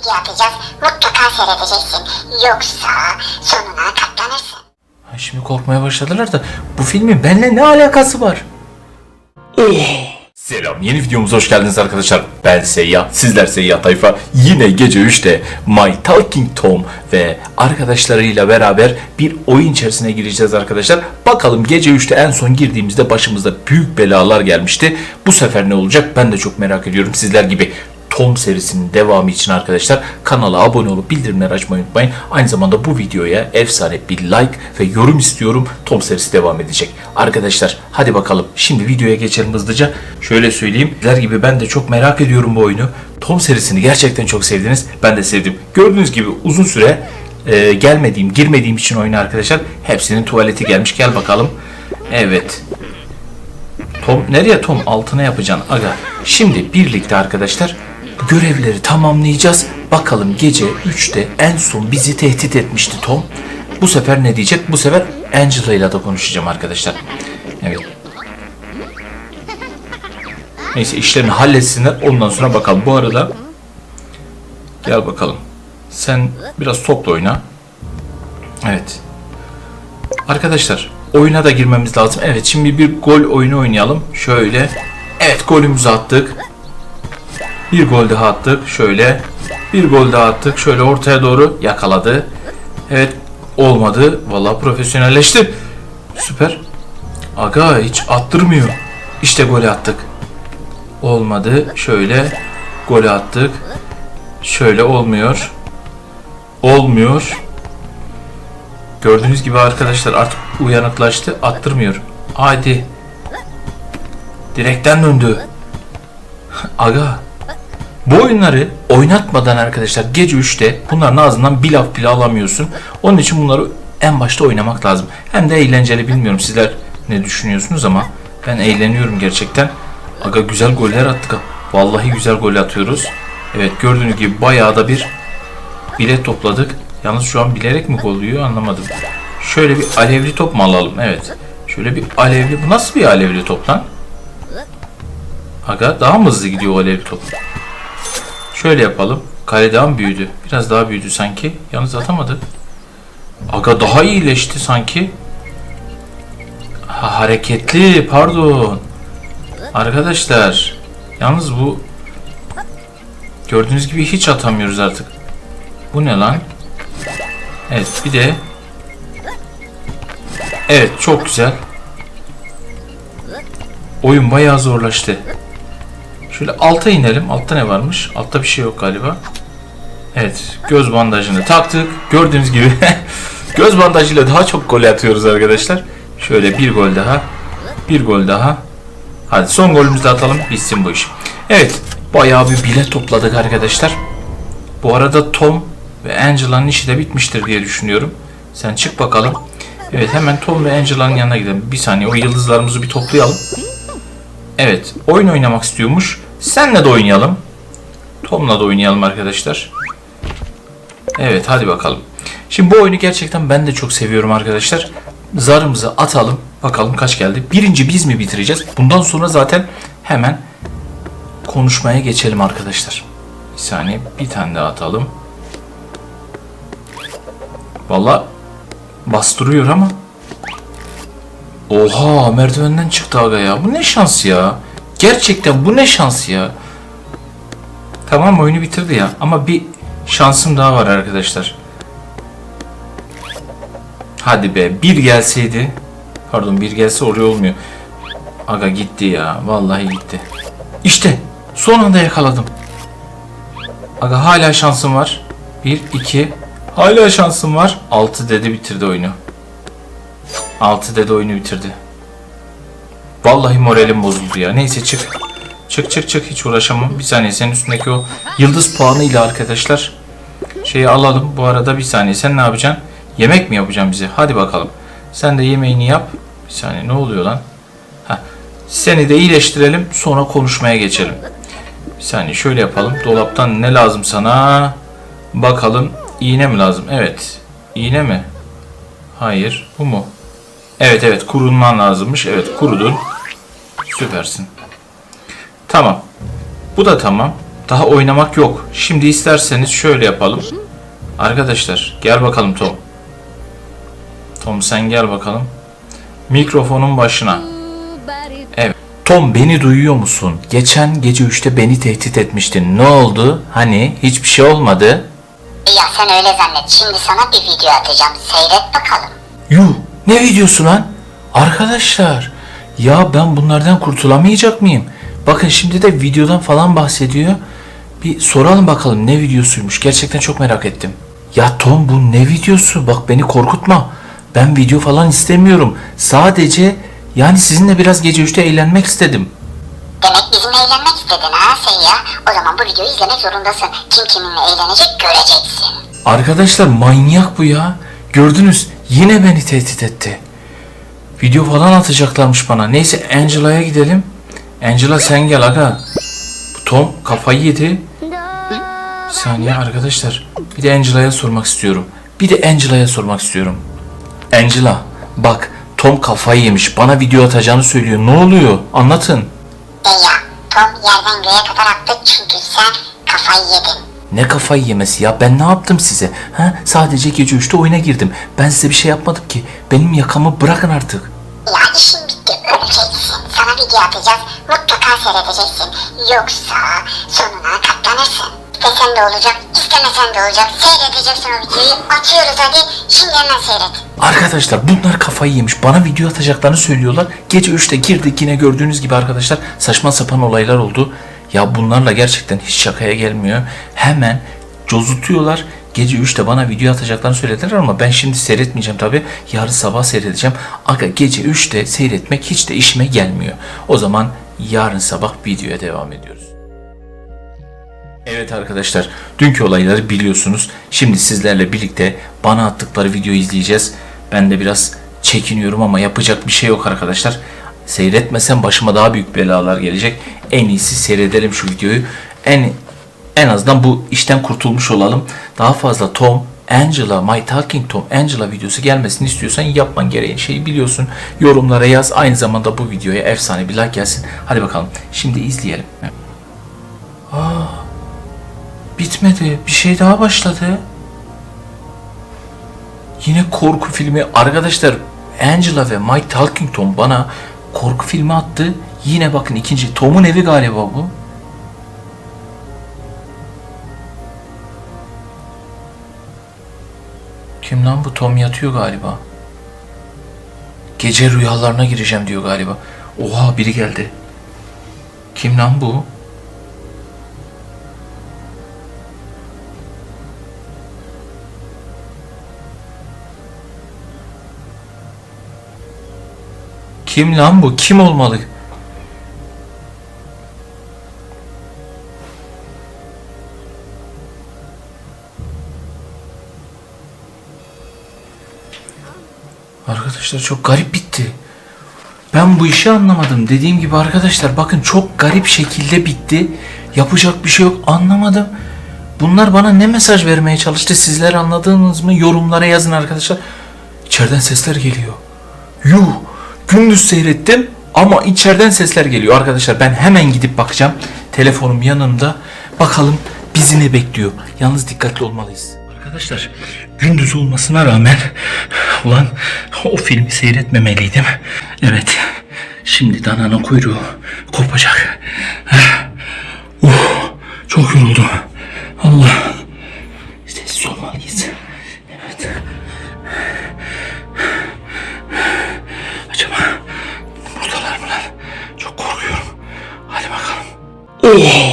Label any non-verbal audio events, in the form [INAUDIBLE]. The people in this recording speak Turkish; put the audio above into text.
video atacağız. Mutlaka seyredeceksin. Yoksa sonuna katlanırsın. Ha, Şimdi korkmaya başladılar da bu filmin benimle ne alakası var? Selam yeni videomuza hoş geldiniz arkadaşlar. Ben Seyyah, sizler Seyyah Tayfa. Yine gece 3'te My Talking Tom ve arkadaşlarıyla beraber bir oyun içerisine gireceğiz arkadaşlar. Bakalım gece 3'te en son girdiğimizde başımıza büyük belalar gelmişti. Bu sefer ne olacak ben de çok merak ediyorum sizler gibi. Tom serisinin devamı için arkadaşlar kanala abone olup bildirimleri açmayı unutmayın. Aynı zamanda bu videoya efsane bir like ve yorum istiyorum. Tom serisi devam edecek. Arkadaşlar hadi bakalım şimdi videoya geçelim hızlıca. Şöyle söyleyeyim. Sizler gibi ben de çok merak ediyorum bu oyunu. Tom serisini gerçekten çok sevdiniz. Ben de sevdim. Gördüğünüz gibi uzun süre e, gelmediğim, girmediğim için oyuna arkadaşlar hepsinin tuvaleti gelmiş. Gel bakalım. Evet. Tom nereye Tom altına yapacaksın aga. Şimdi birlikte arkadaşlar görevleri tamamlayacağız. Bakalım gece 3'te en son bizi tehdit etmişti Tom. Bu sefer ne diyecek? Bu sefer Angela ile de konuşacağım arkadaşlar. Evet. Neyse işlerini halletsinler. Ondan sonra bakalım. Bu arada gel bakalım. Sen biraz topla oyna. Evet. Arkadaşlar oyuna da girmemiz lazım. Evet şimdi bir gol oyunu oynayalım. Şöyle. Evet golümüzü attık. Bir gol daha attık. Şöyle. Bir gol daha attık. Şöyle ortaya doğru yakaladı. Evet olmadı. Vallahi profesyonelleşti. Süper. Aga hiç attırmıyor. İşte golü attık. Olmadı. Şöyle golü attık. Şöyle olmuyor. Olmuyor. Gördüğünüz gibi arkadaşlar artık uyanıklaştı. Attırmıyor. Hadi. Direkten döndü. [LAUGHS] Aga. Bu oyunları oynatmadan arkadaşlar gece 3'te bunların ağzından bir laf bile alamıyorsun. Onun için bunları en başta oynamak lazım. Hem de eğlenceli bilmiyorum sizler ne düşünüyorsunuz ama ben eğleniyorum gerçekten. Aga güzel goller attık. Vallahi güzel gol atıyoruz. Evet gördüğünüz gibi bayağı da bir bilet topladık. Yalnız şu an bilerek mi gol anlamadım. Şöyle bir alevli top mu alalım? Evet. Şöyle bir alevli. Bu nasıl bir alevli top lan? Aga daha mı hızlı gidiyor o alevli top? Şöyle yapalım. Kale daha mı büyüdü? Biraz daha büyüdü sanki. Yalnız atamadı. Aga daha iyileşti sanki. Ha, hareketli pardon. Arkadaşlar. Yalnız bu gördüğünüz gibi hiç atamıyoruz artık. Bu ne lan? Evet bir de Evet çok güzel. Oyun bayağı zorlaştı. Şöyle alta inelim. Altta ne varmış? Altta bir şey yok galiba. Evet göz bandajını taktık. Gördüğünüz gibi [LAUGHS] göz bandajıyla daha çok gol atıyoruz arkadaşlar. Şöyle bir gol daha. Bir gol daha. Hadi son golümüzü atalım. Bitsin bu iş. Evet bayağı bir bilet topladık arkadaşlar. Bu arada Tom ve Angela'nın işi de bitmiştir diye düşünüyorum. Sen çık bakalım. Evet hemen Tom ve Angela'nın yanına gidelim. Bir saniye o yıldızlarımızı bir toplayalım. Evet oyun oynamak istiyormuş. Senle de oynayalım. Tom'la da oynayalım arkadaşlar. Evet hadi bakalım. Şimdi bu oyunu gerçekten ben de çok seviyorum arkadaşlar. Zarımızı atalım. Bakalım kaç geldi. Birinci biz mi bitireceğiz? Bundan sonra zaten hemen konuşmaya geçelim arkadaşlar. Bir saniye bir tane daha atalım. Valla bastırıyor ama. Oha merdivenden çıktı aga ya. Bu ne şans ya. Gerçekten bu ne şans ya. Tamam oyunu bitirdi ya. Ama bir şansım daha var arkadaşlar. Hadi be bir gelseydi. Pardon bir gelse oraya olmuyor. Aga gitti ya. Vallahi gitti. İşte son anda yakaladım. Aga hala şansım var. 1, 2. Hala şansım var. 6 dedi bitirdi oyunu. 6 dedi oyunu bitirdi. Vallahi moralim bozuldu ya. Neyse çık. Çık çık çık hiç uğraşamam. Bir saniye senin üstündeki o yıldız puanıyla arkadaşlar şeyi alalım. Bu arada bir saniye sen ne yapacaksın? Yemek mi yapacaksın bize? Hadi bakalım. Sen de yemeğini yap. Bir saniye ne oluyor lan? Heh. Seni de iyileştirelim sonra konuşmaya geçelim. Bir saniye şöyle yapalım. Dolaptan ne lazım sana? Bakalım. İğne mi lazım? Evet. İğne mi? Hayır. Bu mu? Evet evet kurunman lazımmış. Evet kurudun. Süpersin. Tamam. Bu da tamam. Daha oynamak yok. Şimdi isterseniz şöyle yapalım. Arkadaşlar gel bakalım Tom. Tom sen gel bakalım. Mikrofonun başına. Evet. Tom beni duyuyor musun? Geçen gece 3'te beni tehdit etmiştin. Ne oldu? Hani hiçbir şey olmadı? Ya sen öyle zannet. Şimdi sana bir video atacağım. Seyret bakalım. Yuh ne videosu lan? Arkadaşlar ya ben bunlardan kurtulamayacak mıyım? Bakın şimdi de videodan falan bahsediyor. Bir soralım bakalım ne videosuymuş. Gerçekten çok merak ettim. Ya Tom bu ne videosu? Bak beni korkutma. Ben video falan istemiyorum. Sadece yani sizinle biraz gece 3'te eğlenmek istedim. Demek bizimle eğlenmek istedin ha Seyya. O zaman bu videoyu izlemek zorundasın. Kim kiminle eğlenecek göreceksin. Arkadaşlar manyak bu ya. Gördünüz yine beni tehdit etti. Video falan atacaklarmış bana. Neyse Angela'ya gidelim. Angela sen gel aga. Tom kafayı yedi. Bir saniye arkadaşlar. Bir de Angela'ya sormak istiyorum. Bir de Angela'ya sormak istiyorum. Angela bak Tom kafayı yemiş. Bana video atacağını söylüyor. Ne oluyor? Anlatın. Seyya, Tom yerden göğe kadar attı çünkü sen kafayı yedin. Ne kafayı yemesi ya? Ben ne yaptım size? Ha? Sadece gece 3'te oyuna girdim. Ben size bir şey yapmadım ki. Benim yakamı bırakın artık. Atacağız. Mutlaka seyredeceksin. Yoksa sonuna katlanırsın. İstesen de olacak, istemesen de olacak. Seyredeceksin o videoyu. Atıyoruz hadi. Şimdi hemen seyret. Arkadaşlar bunlar kafayı yemiş. Bana video atacaklarını söylüyorlar. Gece 3'te girdik yine gördüğünüz gibi arkadaşlar saçma sapan olaylar oldu. Ya bunlarla gerçekten hiç şakaya gelmiyor. Hemen cozutuyorlar. Gece 3'te bana video atacaklarını söylediler ama ben şimdi seyretmeyeceğim tabi. Yarın sabah seyredeceğim. Aga gece 3'te seyretmek hiç de işime gelmiyor. O zaman yarın sabah videoya devam ediyoruz. Evet arkadaşlar, dünkü olayları biliyorsunuz. Şimdi sizlerle birlikte bana attıkları videoyu izleyeceğiz. Ben de biraz çekiniyorum ama yapacak bir şey yok arkadaşlar. Seyretmesem başıma daha büyük belalar gelecek. En iyisi seyredelim şu videoyu. En en azından bu işten kurtulmuş olalım. Daha fazla Tom, Angela, My Talking Tom, Angela videosu gelmesini istiyorsan yapman gereken şeyi biliyorsun. Yorumlara yaz. Aynı zamanda bu videoya efsane bir like gelsin. Hadi bakalım. Şimdi izleyelim. Bitmedi. Bir şey daha başladı. Yine korku filmi. Arkadaşlar Angela ve Mike Talking Tom bana korku filmi attı. Yine bakın ikinci. Tom'un evi galiba bu. Kim lan bu? Tom yatıyor galiba. Gece rüyalarına gireceğim diyor galiba. Oha biri geldi. Kim lan bu? Kim lan bu? Kim olmalı? Arkadaşlar çok garip bitti. Ben bu işi anlamadım. Dediğim gibi arkadaşlar bakın çok garip şekilde bitti. Yapacak bir şey yok anlamadım. Bunlar bana ne mesaj vermeye çalıştı? Sizler anladınız mı? Yorumlara yazın arkadaşlar. İçeriden sesler geliyor. Yuh! Gündüz seyrettim ama içeriden sesler geliyor. Arkadaşlar ben hemen gidip bakacağım. Telefonum yanımda. Bakalım bizi ne bekliyor. Yalnız dikkatli olmalıyız. Arkadaşlar gündüz olmasına rağmen ulan o filmi seyretmemeliydim. Evet. Şimdi dananın kuyruğu kopacak. Uh, çok yoruldum. Allah. Sessiz olmalıyız. Evet. Acaba buradalar mı lan? Çok korkuyorum. Hadi bakalım. Oh!